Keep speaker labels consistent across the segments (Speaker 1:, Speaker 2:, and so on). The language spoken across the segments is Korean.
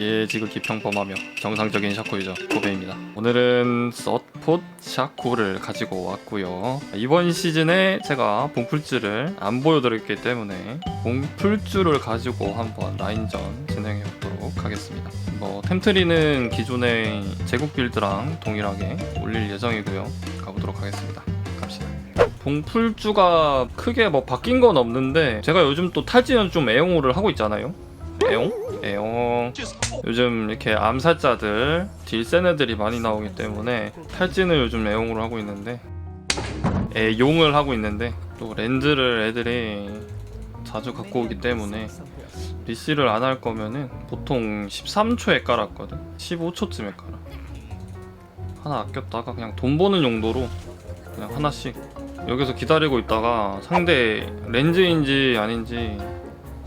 Speaker 1: 예 지극히 평범하며 정상적인 샤코유저 고베입니다. 오늘은 서폿 샤코를 가지고 왔고요. 이번 시즌에 제가 봉풀주를 안 보여드렸기 때문에 봉풀주를 가지고 한번 라인전 진행해 보도록 하겠습니다. 뭐 템트리는 기존의 제국 빌드랑 동일하게 올릴 예정이고요. 가보도록 하겠습니다. 갑시다. 봉풀주가 크게 뭐 바뀐 건 없는데 제가 요즘 또 탈진은 좀 애용을 하고 있잖아요 애용? 애용. 요즘 이렇게 암살자들 딜 센 애들이 많이 나오기 때문에 탈진을 요즘 애용으로 하고 있는데 애용을 하고 있는데 또 렌즈를 애들이 자주 갖고 오기 때문에 리시를 안 할 거면은 보통 13초에 깔았거든. 15초쯤에 깔아. 하나 아꼈다가 그냥 돈 버는 용도로 그냥 하나씩. 여기서 기다리고 있다가 상대 렌즈인지 아닌지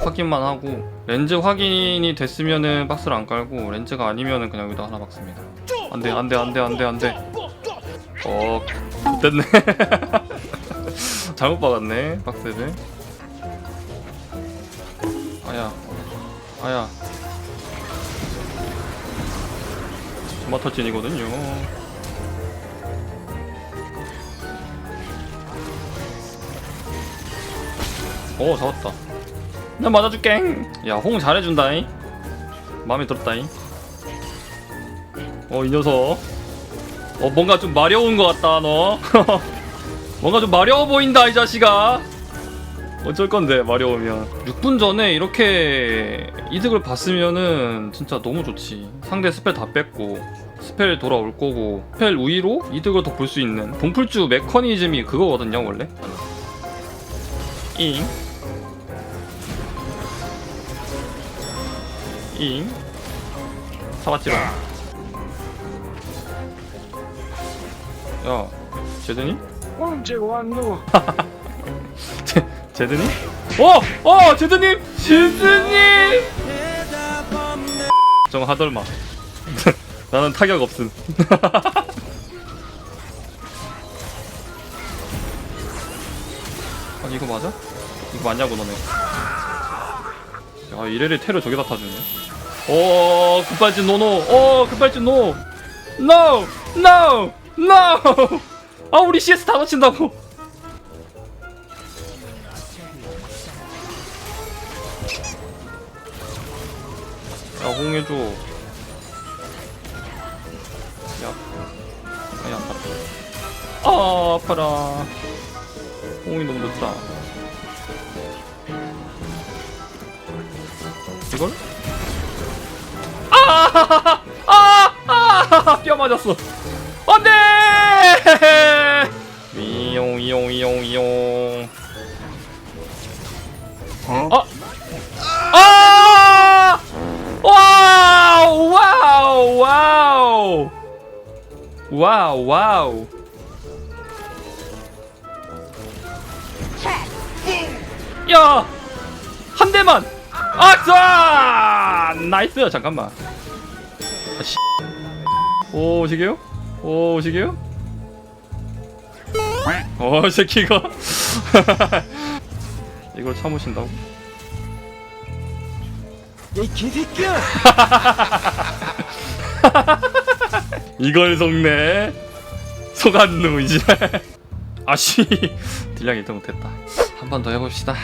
Speaker 1: 확인만 하고 렌즈 확인이 됐으면은 박스를 안 깔고 렌즈가 아니면은 그냥 여기다 하나 박습니다. 안돼 안돼 안돼 안돼 안돼. 어 됐네. 잘못 박았네 박스를. 아야 아야. 토마토진이거든요. 오 잡았다. 나 맞아줄게. 야, 홍 잘해준다잉. 마음에 들었다잉. 어, 이 녀석. 어, 뭔가 좀 마려운 것 같다, 너. 뭔가 좀 마려워 보인다, 이 자식아. 어쩔 건데, 마려우면. 6분 전에 이렇게 이득을 봤으면은 진짜 너무 좋지. 상대 스펠 다 뺐고. 스펠 돌아올 거고 스펠 우위로 이득을 더 볼 수 있는 봉풀주 메커니즘이 그거거든요 원래 잉 잉 사봤지롱 야 제드니?
Speaker 2: 언제 왔노?
Speaker 1: 제, 제드니? 어! 어! 제드님! 제드님! 좀 하덜마 나는 타격 없음 아니 이거 맞아? 이거 맞냐고 너네 야 이래를 테러 저기다 타주네 오 급발진 노노 오 급발진 노 NO! NO! NO! 아 우리 CS 다 놓친다고 야 홍해줘 야 아니 아파라 아 아파라 홍이 너무 늦다 아! 아! 아! 뼈 맞았어. 안돼! 위용 위용 위용 위용.
Speaker 2: 어?
Speaker 1: 아! 아! 와우! 와우! 와우! 와우! 와우! 야! 한 대만! 아! 쏴! 나이스! 잠깐만. 오, 오시게요? 오, 오시게요? 어, 이 새끼 이거. 이걸 참으신다고?
Speaker 2: 이 개새끼야!
Speaker 1: 이걸 속네. 속았누 이제. 아씨, 딜량 1등 못했다. 한 번 더 해봅시다.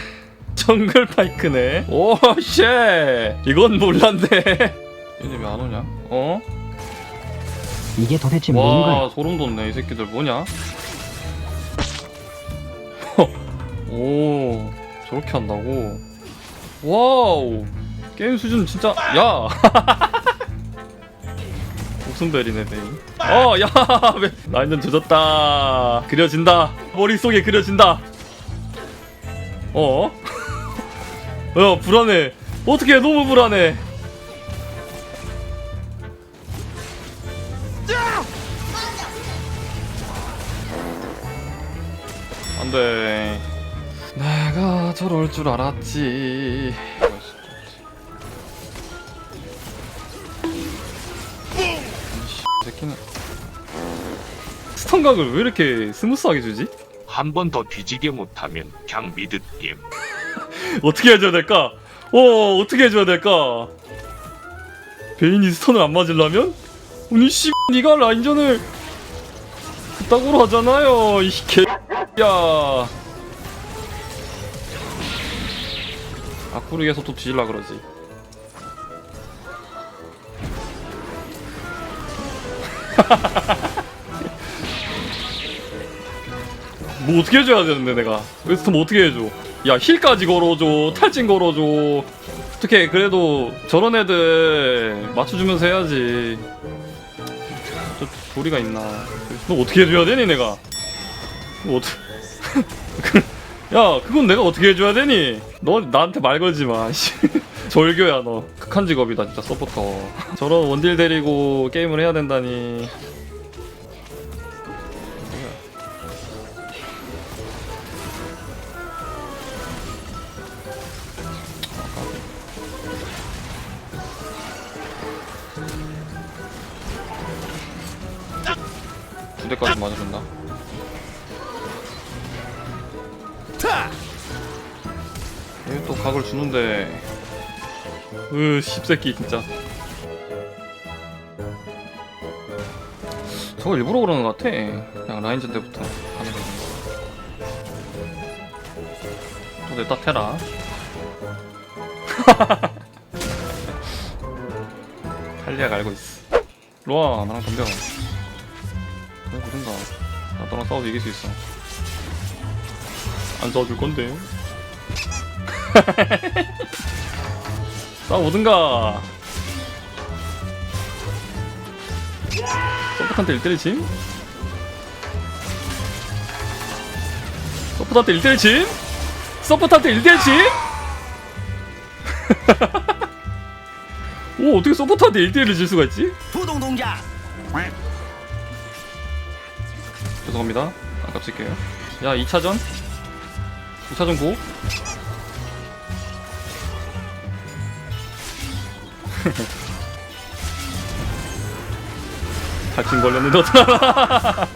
Speaker 1: 정글 파이크네. 오, 쉣. 이건 몰랐네. 얘네 왜 안 오냐? 어?
Speaker 3: 이게 도대체?
Speaker 1: 와, 소름 돋네. 이 새끼들 뭐냐? 오, 저렇게 한다고? 와우. 게임 수준 진짜 야. 목숨벨이네 베인. 어, 야, 왜 라인전 조졌다. 그려진다. 머릿속에 그려진다. 어? 야, 불안해. 어떻게 너무 불안해. 안 돼. 내가 저럴 줄 알았지. 새끼는 스턴각을 왜 이렇게 스무스하게 주지?
Speaker 2: 한 번 더 뒤지게 못하면 그냥 미드 게임.
Speaker 1: 어떻게 해줘야 될까? 어, 어떻게 해줘야 될까? 베인이 스턴을 안 맞으려면? 아니 씨 니가 라인전을 그따구로 하잖아요 이 개야. 아쿠르에서 또 뒤질라 그러지. 뭐 어떻게 해줘야 되는데 내가? 웨스턴 뭐 어떻게 해줘? 야 힐까지 걸어줘 탈진 걸어줘. 어떻게 그래도 저런 애들 맞춰주면서 해야지 저 도리가 있나. 너 어떻게 해줘야 되니 내가? 너 어떻게 야 그건 내가 어떻게 해줘야 되니? 너 나한테 말 걸지 마 씨. 절교야 너. 극한 직업이다 진짜 서포터. 저런 원딜 데리고 게임을 해야 된다니 대까지 맞아준다. 얘또 각을 주는데, 으 씹새끼 진짜. 저거 일부러 그러는 것 같아. 그냥 라인전 때부터 하는 거지. 또 냈다 테라. 탈리아가 알고 있어. 로아 나랑 덤벼. 뭐 그런가 나 너랑 싸워도 이길 수 있어 안 싸워줄 건데 싸워오든가 서포트한테 1대1 진? 서포트한테 1대1 진? 서포트한테 1대1 진? 오 어떻게 서포트한테 1대1을 질 수가 있지?
Speaker 4: 부동동자
Speaker 1: 죄송합니다. 아깝칠게요. 야, 2차전? 2차전 고? 다친 걸렸는데 어떡하나.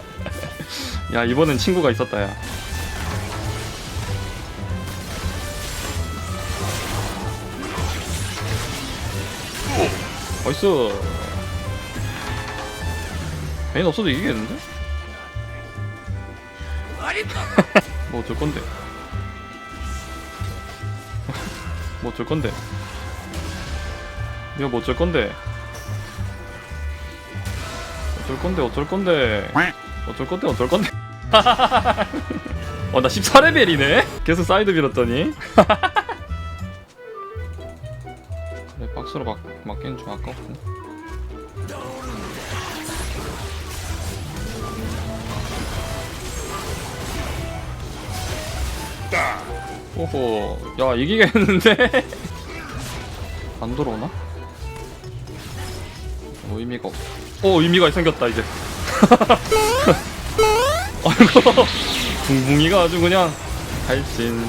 Speaker 1: 야, 이번엔 친구가 있었다, 야. 나이스. 베인 없어도 이기겠는데? 뭐 어쩔 건데? 뭐 어쩔 건데? 이거 뭐 어쩔 건데? 어쩔 건데 어쩔 건데? 어쩔 건데 어쩔 건데? 어나 14레벨이네? 계속 사이드 밀었더니 그래 박스로 막, 맞기는 좀 아깝고 오호 야 이기겠는데? 안 들어오나? 어, 의미가 없... 어 의미가 생겼다 이제 아이고 붕붕이가 아주 그냥 할진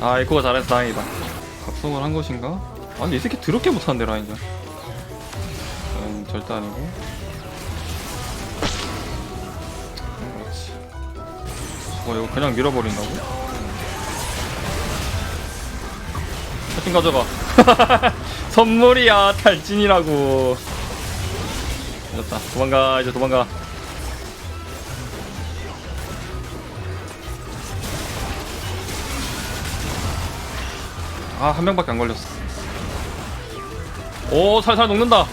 Speaker 1: 아 에코가 잘해서 다행이다 각성을 한 것인가? 아니 이 새끼 더럽게 못하는데 라인전 음, 절대 아니고 어 이거 그냥 밀어버린다고? 사진 가져가. 선물이야 탈진이라고. 됐다. 도망가 이제 도망가. 아한 명밖에 안 걸렸어. 오 살살 녹는다.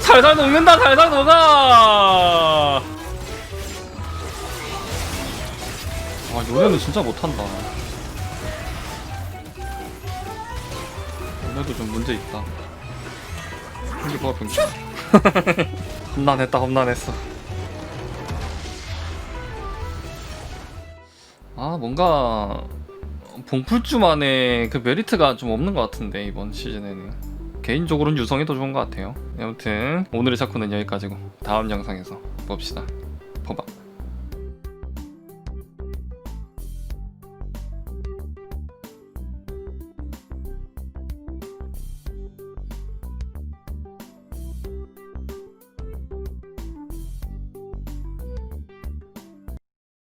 Speaker 1: 살살 녹는다 살살 녹아 아 요네는 진짜 못한다. 요네도 좀 문제 있다. 이게 뭐가 병신 험난했다 험난했어. 아 뭔가 봉풀주만의 그 메리트가 좀 없는 것 같은데 이번 시즌에는. 개인적으로는 유성이 더 좋은 것 같아요. 아무튼 오늘의 샤코는 여기까지고 다음 영상에서 봅시다. 버박